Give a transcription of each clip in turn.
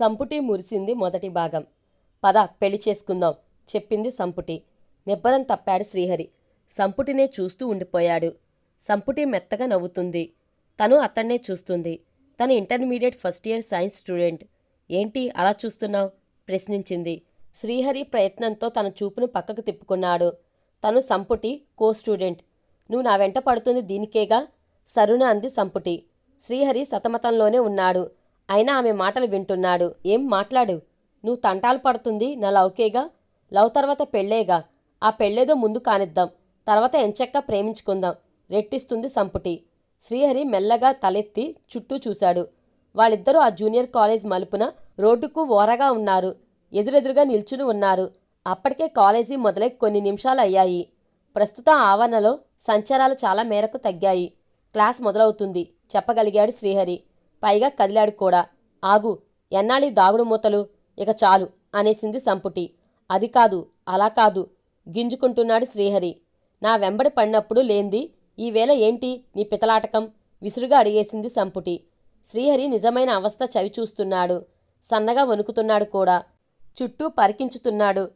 సంపుటి మురిసింది మొదటి భాగం. పద పెళ్ళి చేసుకుందాం చెప్పింది సంపుటి. నిబ్బరం తప్పాడు శ్రీహరి. సంపుటినే చూస్తూ ఉండిపోయాడు. సంపుటి మెత్తగా నవ్వుతుంది. తను అతన్నే చూస్తుంది. తను intermediate first year science student. ఏంటి అలా చూస్తున్నావు? ప్రశ్నించింది. శ్రీహరి ప్రయత్నంతో తన చూపును పక్కకు తిప్పుకున్నాడు. తను సంపుటి కో స్టూడెంట్. నువ్వు నా వెంట పడుతుంది దీనికేగా? సరుణ అంది సంపుటి. శ్రీహరి సతమతంలోనే ఉన్నాడు. అయినా ఆమె మాటలు వింటున్నాడు. ఏం మాట్లాడు? నువ్వు తంటాలు పడుతుంది నా లవ్కేగా లవ్ తర్వాత పెళ్ళేగా? ఆ పెళ్ళేదో ముందు కానిద్దాం తర్వాత ఎంచక్క ప్రేమించుకుందాం రెట్టిస్తుంది సంపుటి. శ్రీహరి మెల్లగా తలెత్తి చుట్టూ చూశాడు. వాళ్ళిద్దరూ ఆ జూనియర్ కాలేజ్ మలుపున రోడ్డుకు ఓరగా ఉన్నారు. ఎదురెదురుగా నిల్చుని ఉన్నారు. అప్పటికే కాలేజీ మొదలై కొన్ని నిమిషాలు అయ్యాయి. ప్రస్తుతం ఆవరణలో సంచారాలు చాలా మేరకు తగ్గాయి. క్లాస్ మొదలవుతుంది చెప్పగలిగాడు శ్రీహరి. పైగా కదిలాడు కూడా. ఆగు ఎన్నాళ్ళీ దాగుడు మూతలు? ఇక చాలు అనేసింది సంపుటి. అది కాదు అలా కాదు గింజుకుంటున్నాడు శ్రీహరి. నా వెంబడి పడినప్పుడు లేంది ఈవేళ ఏంటి నీ పితలాటకం? విసురుగా అడిగేసింది సంపుటి. శ్రీహరి నిజమైన అవస్థ చవి చూస్తున్నాడు. సన్నగా వణుకుతున్నాడు కూడా. చుట్టూ పరికించుతున్నాడు.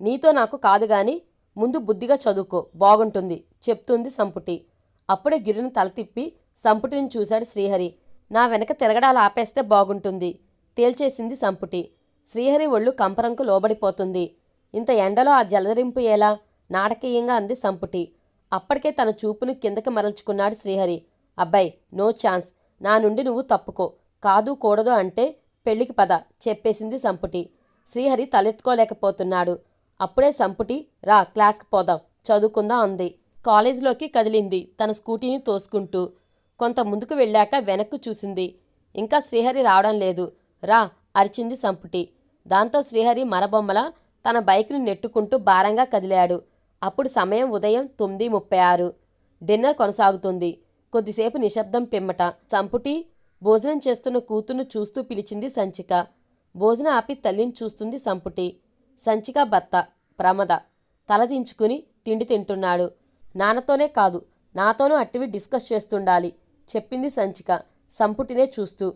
నీతో నాకు కాదు గాని ముందు బుద్ధిగా చదువుకో బాగుంటుంది చెప్తుంది సంపుటి. అప్పుడే గిరిని తల తిప్పి సంపుటిని చూశాడు శ్రీహరి. నా వెనక తిరగడాలు ఆపేస్తే బాగుంటుంది. తేల్చేసింది సంపుటి. శ్రీహరి ఒళ్ళు కంపరంకు లోబడిపోతుంది. ఇంత ఎండలో ఆ జలదరింపు ఎలా? నాటకీయంగా అంది సంపుటి. అప్పటికే తన చూపును కిందకి మరల్చుకున్నాడు శ్రీహరి. అబ్బాయి నో ఛాన్స్. నా నుండి నువ్వు తప్పుకో. కాదు కూడదు అంటే పెళ్ళికి పద చెప్పేసింది సంపుటి. శ్రీహరి తలెత్తుకోలేకపోతున్నాడు. అప్పుడే సంపుటి రా క్లాస్కి పోదాం చదువుకుందాం అంది. కాలేజీలోకి కదిలింది తన స్కూటీని తోసుకుంటూ. కొంత ముందుకు వెళ్ళాక వెనక్కు చూసింది. ఇంకా శ్రీహరి రావడం లేదు. రా అరిచింది సంపుటి. దాంతో శ్రీహరి మరబొమ్మల తన బైక్ను నెట్టుకుంటూ భారంగా కదిలాడు. అప్పుడు సమయం ఉదయం తొమ్మిది ముప్పై ఆరు. డిన్నర్ కొనసాగుతుంది. కొద్దిసేపు నిశ్శబ్దం పిమ్మట. సంపుటి భోజనం చేస్తున్న కూతుర్ను చూస్తూ పిలిచింది సంచిక. భోజనం ఆపి తల్లిని చూస్తుంది సంపుటి. సంచిక భర్త ప్రమద. తలదించుకుని తిండి తింటున్నాడు. నాన్నతోనే కాదు నాతోనూ అట్టివి డిస్కస్ చేస్తుండాలి. చెప్పింది సంచిక. సంపుటినే చూస్తూ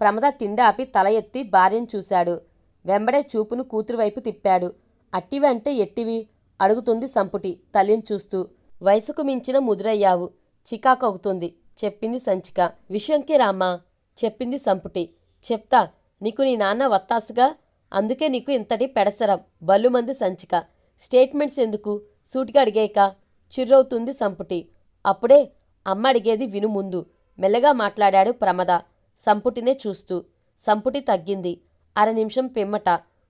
ప్రమద తిండాపి తల ఎత్తి భార్యను చూశాడు. వెంబడే చూపును కూతురు వైపు తిప్పాడు. అట్టివి అంటే ఎట్టివి? అడుగుతుంది సంపుటి తల్లిని చూస్తూ. వయసుకు మించిన ముదురయ్యావు. చికాకవుతుంది చెప్పింది సంచిక. విషయంకి రామ్మా చెప్పింది సంపుటి. చెప్తా నీకు నీ నాన్న వత్తాసుగా? అందుకే నీకు ఇంతటి పెడసరం బల్లుమంది సంచిక. స్టేట్మెంట్స్ ఎందుకు? సూటిగా అడిగాక చిర్రవుతుంది సంపుటి. అప్పుడే అమ్మ అడిగేది విను ముందు. మెల్లగా మాట్లాడాడు ప్రమద. సంపుటినే చూస్తూ. సంపుటి తగ్గింది. అర నిమిషం పిమ్మట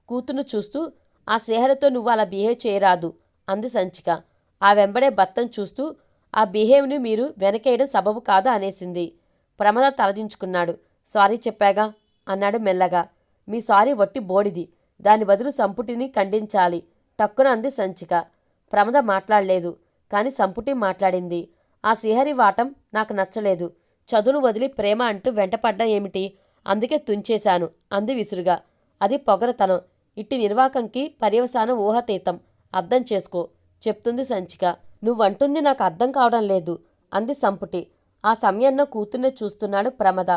కూతురు చూస్తూ ఆ శ్రీహరితో నువ్వు అలా బిహేవ్ చేయరాదు అంది సంచిక. ఆ వెంబడే భర్తను చూస్తూ ఆ బిహేవ్ని మీరు వెనకేయడం సబబు కాదు అనేసింది. ప్రమద తలదించుకున్నాడు. సారీ చెప్పాగా అన్నాడు మెల్లగా. మీ సారీ వట్టి బోడిది. దాని బదులు సంపుటిని ఖండించాలి టక్కున అంది సంచిక. ప్రమద మాట్లాడలేదు. కాని సంపుటి మాట్లాడింది. ఆ శ్రీహరి వాటం నాకు నచ్చలేదు. చదువును వదిలి ప్రేమ అంటూ వెంటపడ్డం ఏమిటి? అందుకే తుంచేశాను. అంది విసురుగా. అది పొగరతనం. ఇట్టి నిర్వాకంకి పర్యవసానం ఊహతీతం. అర్థం చేసుకో. చెప్తుంది సంచిక. నువ్వంటుంది నాకు అర్థం కావడం లేదు. అంది సంపుటి. ఆ సమయంలో కూతుర్నే చూస్తున్నాడు ప్రమద.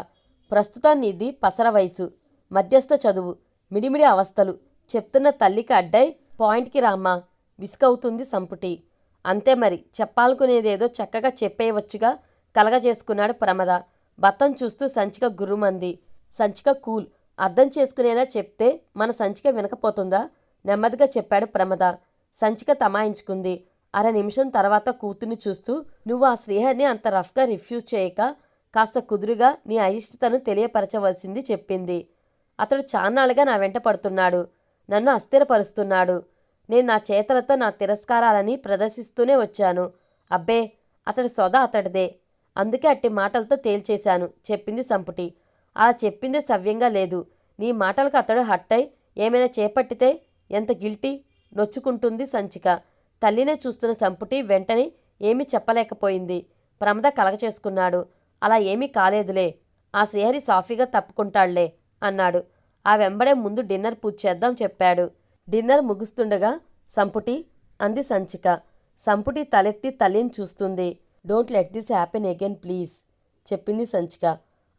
ప్రస్తుతం నీది పసర వయసు. మధ్యస్థ చదువు. మిడిమిడి అవస్థలు. చెప్తున్న తల్లికి అడ్డై పాయింట్కి రామ్మా. విసుకవుతుంది సంపుటి. అంతే మరి. చెప్పాలనుకునేదేదో చక్కగా చెప్పేయవచ్చుగా. కలగజేసుకున్నాడు ప్రమద. భర్తను చూస్తూ సంచిక గురుమంది సంచిక కూల్. అర్థం చేసుకునేలా చెప్తే మన సంచిక వినకపోతుందా? నెమ్మదిగా చెప్పాడు ప్రమద. సంచిక తమాయించుకుంది. అర నిమిషం తర్వాత కూతుర్ని చూస్తూ నువ్వు ఆ శ్రీహరిని అంత రఫ్గా రిఫ్యూజ్ చేయక కాస్త కుదురుగా నీ అయిష్టతను తెలియపరచవలసింది చెప్పింది. అతడు చాన్నాళ్ళుగా నా వెంట పడుతున్నాడు. నన్ను అస్థిరపరుస్తున్నాడు. నేను నా చేతలతో నా తిరస్కారాలని ప్రదర్శిస్తూనే వచ్చాను. అబ్బే! అతడి సొద అతడిదే. అందుకే అట్టి మాటలతో తేల్చేశాను. చెప్పింది సంపుటి. అలా చెప్పింది సవ్యంగా లేదు. నీ మాటలకు అతడు హట్టై ఏమైనా చేపట్టితే ఎంత గిల్టీ నొచ్చుకుంటుంది సంచిక. తల్లినే చూస్తున్న సంపుటి వెంటనే ఏమీ చెప్పలేకపోయింది. ప్రమద కలగచేసుకున్నాడు. అలా ఏమీ కాలేదులే. ఆ శ్రీహరి సాఫీగా తప్పుకుంటాళ్ళే అన్నాడు. ఆ వెంబడే ముందు డిన్నర్ పూజ చేద్దాం చెప్పాడు. డిన్నర్ ముగుస్తుండగా సంపుటి అంది సంచిక. సంపుటి తలెత్తి తల్లిని చూస్తుంది. Don't let this happen again please చెప్పింది సంచిక.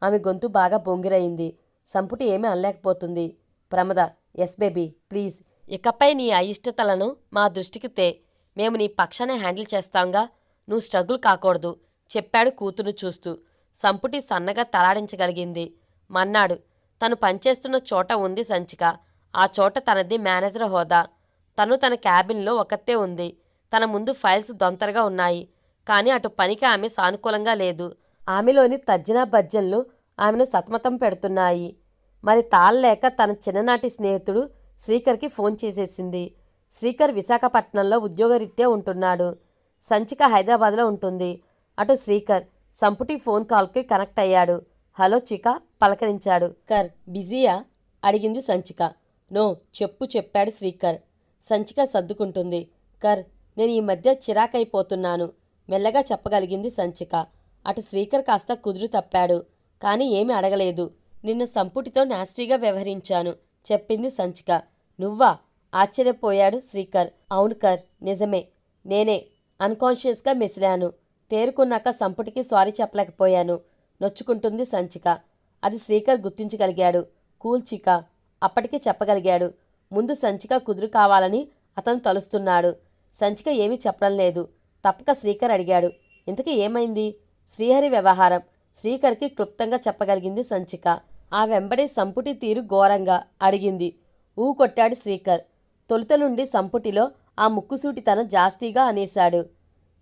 ఆమె గొంతు బాగా బొంగిరయింది సంపుటి ఏమీ అనలేకపోతుంది. ప్రమద ఎస్ బేబీ ప్లీజ్ ఇకపై నీ అయిష్టతలను మా దృష్టికి తే. మేము నీ పక్షానే హ్యాండిల్ చేస్తాంగా. నువ్వు స్ట్రగుల్ కాకూడదు చెప్పాడు కూతురు చూస్తూ. సంపుటి సన్నగా తలాడించగలిగింది. మన్నాడు తను పనిచేస్తున్న చోట ఉంది సంచిక. ఆ చోట తనది మేనేజర్ హోదా. తను తన క్యాబిన్లో ఒకతే ఉంది. తన ముందు ఫైల్స్ దొంతరగా ఉన్నాయి. కానీ అటు పనికి ఆమె సానుకూలంగా లేదు. ఆమెలోని తర్జనా భర్జన్లు ఆమెను సతమతం పెడుతున్నాయి. మరి తాళలేక తన చిన్ననాటి స్నేహితుడు శ్రీకర్కి ఫోన్ చేసేసింది. శ్రీకర్ విశాఖపట్నంలో ఉద్యోగరీత్యా ఉంటున్నాడు. సంచిక హైదరాబాద్లో ఉంటుంది. అటు శ్రీకర్ సంపుటి ఫోన్ కాల్కి కనెక్ట్ అయ్యాడు. హలో చిక పలకరించాడు. కర్ బిజీయా? అడిగింది సంచిక. నో చెప్పు చెప్పాడు శ్రీకర్. సంచిక సర్దుకుంటుంది. కర్ నేను ఈ మధ్య చిరాకైపోతున్నాను. మెల్లగా చెప్పగలిగింది సంచిక. అటు శ్రీకర్ కాస్త కుదురు తప్పాడు. కానీ ఏమీ అడగలేదు. నిన్న సంపుటితో నాస్టీగా వ్యవహరించాను చెప్పింది సంచిక. నువ్వా? ఆశ్చర్యపోయాడు శ్రీకర్. అవును కర్ నిజమే. నేనే. అన్కాన్షియస్గా మెసిలాను. తేరుకున్నాక సంపుటికి సారీ చెప్పలేకపోయాను. నొచ్చుకుంటుంది సంచిక. అది శ్రీకర్ గుర్తించగలిగాడు. కూల్చిక అప్పటికి చెప్పగలిగాడు. ముందు సంచిక కుదురు కావాలని అతను తలుస్తున్నాడు. సంచిక ఏమీ చెప్పడం లేదు. తప్పక శ్రీకర్ అడిగాడు. ఇంతకీ ఏమైంది? శ్రీహరి వ్యవహారం. శ్రీకర్కి క్లుప్తంగా చెప్పగలిగింది సంచిక. ఆ వెంబడి సంపుటి తీరు ఘోరంగా అడిగింది. ఊ కొట్టాడు శ్రీకర్. తొలుత నుండి సంపుటిలో ఆ ముక్కుసూటితనం జాస్తిగా అనేశాడు.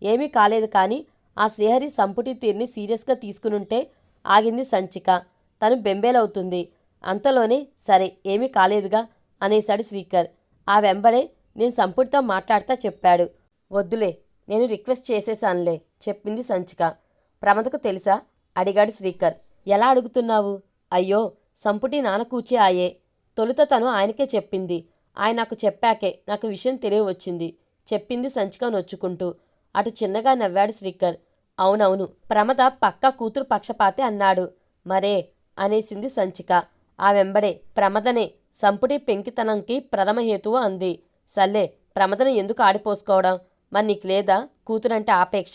ఏమీ కాలేదు కానీ ఆ శ్రీహరి సంపుటి తీరుని సీరియస్గా తీసుకునుంటే ఆగింది సంచిక. తను బెంబేలవుతుంది. అంతలోనే సరే ఏమీ కాలేదుగా అనేశాడు శ్రీకర్. ఆ వెంబడే నేను సంపుటితో మాట్లాడతా చెప్పాడు. వద్దులే నేను రిక్వెస్ట్ చేసేశానులే చెప్పింది సంచిక. ప్రమదకు తెలుసా? అడిగాడు శ్రీకర్. ఎలా అడుగుతున్నావు? అయ్యో సంపుటి నాన్న కూచే ఆయే. తొలుత తను ఆయనకే చెప్పింది. ఆయన నాకు చెప్పాకే నాకు విషయం తెలియవచ్చింది. చెప్పింది సంచిక నొచ్చుకుంటూ. అటు చిన్నగా నవ్వాడు శ్రీకర్. అవునవును ప్రమద పక్క కూతురు పక్షపాతే అన్నాడు. మరే అనేసింది సంచిక. ఆ వెంబడే ప్రమదనే సంపుటి పెంకితనంకి ప్రథమ హేతువు అంది. సర్లే ప్రమదను ఎందుకు ఆడిపోసుకోవడం? మరి నీకు లేదా? కూతురంటే ఆపేక్ష?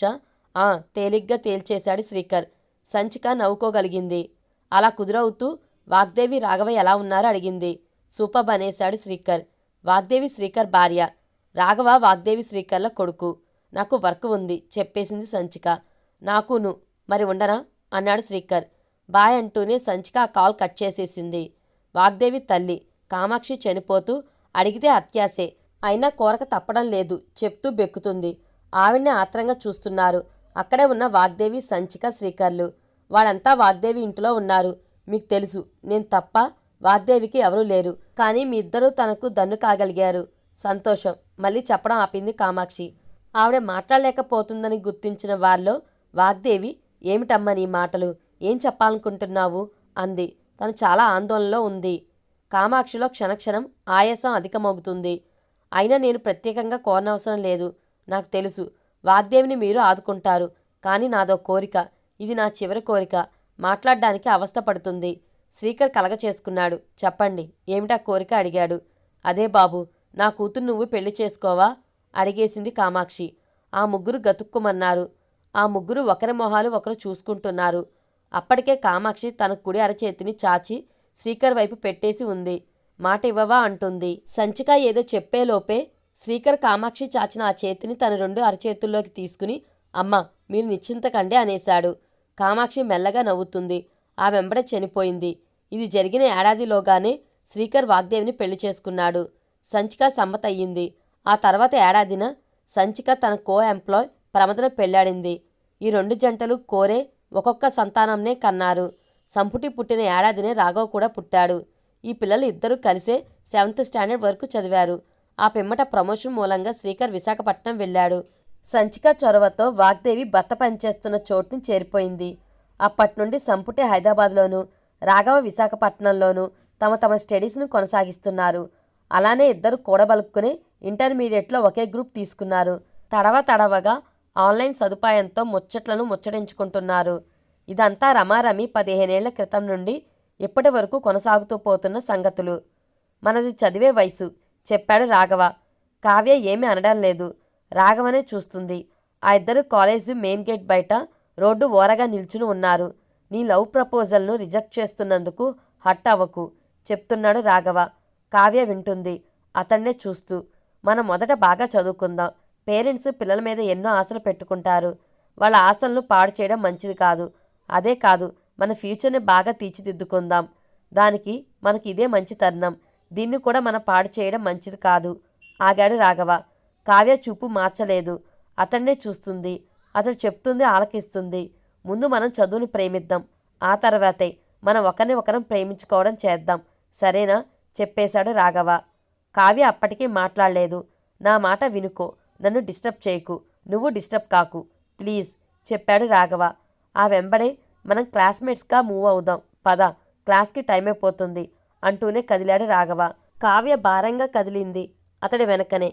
ఆ తేలిగ్గా తేల్చేశాడు శ్రీకర్. సంచిక నవ్వుకోగలిగింది. అలా కుదురవుతూ వాగ్దేవి రాఘవ ఎలా ఉన్నారో? అడిగింది. సూపబ్ అనేశాడు శ్రీకర్. వాగ్దేవి శ్రీకర్ భార్య. రాఘవ వాగ్దేవి శ్రీకర్ల కొడుకు. నాకు వర్క్ ఉంది చెప్పేసింది సంచిక. నాకును మరి ఉండనా? అన్నాడు శ్రీకర్. బాయ్ అంటూనే సంచిక ఆ కాల్ కట్ చేసేసింది. వాగ్దేవి తల్లి. కామాక్షి చనిపోతూ అడిగితే అత్యాసే. అయినా కోరక తప్పడం లేదు చెప్తూ బెక్కుతుంది. ఆవిడ్ని ఆత్రంగా చూస్తున్నారు. అక్కడే ఉన్న వాగ్దేవి సంచిక శ్రీకర్లు. వాళ్ళంతా వాగ్దేవి ఇంటిలో ఉన్నారు. మీకు తెలుసు నేను తప్ప వాగ్దేవికి ఎవరూ లేరు. కానీ మీ ఇద్దరూ తనకు దన్ను కాగలిగారు. సంతోషం. మళ్ళీ చెప్పడం ఆపింది కామాక్షి. ఆవిడ మాట్లాడలేకపోతుందని గుర్తించిన వారిలో వాగ్దేవి ఏమిటమ్మా నీ మాటలు? ఏం చెప్పాలనుకుంటున్నావు? అంది. తను చాలా ఆందోళనలో ఉంది. కామాక్షిలో క్షణక్షణం ఆయాసం అధికమవుతుంది. అయినా నేను ప్రత్యేకంగా కోరనవసరం లేదు. నాకు తెలుసు. వాగ్దేవిని మీరు ఆదుకుంటారు. కానీ నాదో కోరిక. ఇది నా చివరి కోరిక. మాట్లాడడానికి అవస్థ పడుతుంది. శ్రీకర్ కలగ చేసుకున్నాడు. చెప్పండి. ఏమిటా కోరిక? అడిగాడు. అదే బాబు. నా కూతురు నువ్వు పెళ్ళి చేసుకోవా? అడిగేసింది కామాక్షి. ఆ ముగ్గురు గతుక్కుమన్నారు. ఆ ముగ్గురు ఒకరి మొహాలు ఒకరు చూసుకుంటున్నారు. అప్పటికే కామాక్షి తన కుడి అరచేతిని చాచి శ్రీకర్ వైపు పెట్టేసి ఉంది. మాట ఇవ్వవా అంటుంది. సంచిక ఏదో చెప్పేలోపే శ్రీకర్ కామాక్షి చాచిన ఆ చేతిని తన రెండు అరచేతుల్లోకి తీసుకుని అమ్మ మీరు నిశ్చింతకండి అనేశాడు. కామాక్షి మెల్లగా నవ్వుతుంది. ఆ వెంబడ చనిపోయింది. ఇది జరిగిన ఏడాదిలోగానే శ్రీకర్ వాగ్దేవిని పెళ్ళి చేసుకున్నాడు. సంచిక సమ్మతయ్యింది ఆ తర్వాత ఏడాదిన సంచిక తన కో ఎంప్లాయ్ ప్రమదన పెళ్ళాడింది. ఈ రెండు జంటలు కోరే ఒక్కొక్క సంతానంనే కన్నారు. సంపుటి పుట్టిన ఏడాదినే రాఘవ్ కూడా పుట్టాడు. ఈ పిల్లలు ఇద్దరూ కలిసే సెవెంత్ స్టాండర్డ్ వరకు చదివారు. ఆ పిమ్మట ప్రమోషన్ మూలంగా శ్రీకర్ విశాఖపట్నం వెళ్ళాడు. సంచిక చొరవతో వాగ్దేవి భర్త పనిచేస్తున్న చోటుని చేరిపోయింది. అప్పటి నుండి సంపుటి హైదరాబాద్లోను రాఘవ విశాఖపట్నంలోనూ తమ తమ స్టడీస్ను కొనసాగిస్తున్నారు. అలానే ఇద్దరు కూడబలుక్కుని ఇంటర్మీడియట్లో ఒకే గ్రూప్ తీసుకున్నారు. తడవ తడవగా ఆన్లైన్ సదుపాయంతో ముచ్చట్లను ముచ్చటించుకుంటున్నారు. ఇదంతా రమారమి పదిహేనేళ్ళ క్రితం నుండి ఇప్పటి వరకు కొనసాగుతూ పోతున్న సంగతులు. మనది చదివే వయసు. చెప్పాడు రాఘవ. కావ్య ఏమీ అనడం లేదు. రాఘవనే చూస్తుంది. ఆ ఇద్దరు కాలేజీ మెయిన్ గేట్ బయట రోడ్డు ఓరగా నిల్చుని ఉన్నారు. నీ లవ్ ప్రపోజల్ను రిజెక్ట్ చేస్తున్నందుకు హట్ అవ్వకు చెప్తున్నాడు రాఘవ. కావ్య వింటుంది. అతన్నే చూస్తూ మనం మొదట బాగా చదువుకుందాం. పేరెంట్స్ పిల్లల మీద ఎన్నో ఆశలు పెట్టుకుంటారు. వాళ్ళ ఆశలను పాడు చేయడం మంచిది కాదు. అదే కాదు మన ఫ్యూచర్ని బాగా తీర్చిదిద్దుకుందాం. దానికి మనకి ఇదే మంచి తరుణం. దీన్ని కూడా మనం పాడు చేయడం మంచిది కాదు. ఆగాడు రాఘవ. కావ్య చూపు మార్చలేదు. అతన్నే చూస్తుంది. అతడు చెప్తుంది ఆలకిస్తుంది. ముందు మనం చదువును ప్రేమిద్దాం. ఆ తర్వాతే మనం ఒకరిని ఒకరం ప్రేమించుకోవడం చేద్దాం. సరేనా? చెప్పేశాడు రాఘవ. కావ్య అప్పటికీ మాట్లాడలేదు. నా మాట వినుకో. నన్ను డిస్టర్బ్ చేయకు. నువ్వు డిస్టర్బ్ కాకు. ప్లీజ్ చెప్పాడు రాఘవ. ఆ వెంబడే మనం క్లాస్మేట్స్గా మూవ్ అవుదాం. పద క్లాస్కి టైం అయిపోతుంది అంటూనే కదిలాడు రాఘవ. కావ్య భారంగా కదిలింది అతడి వెనకనే.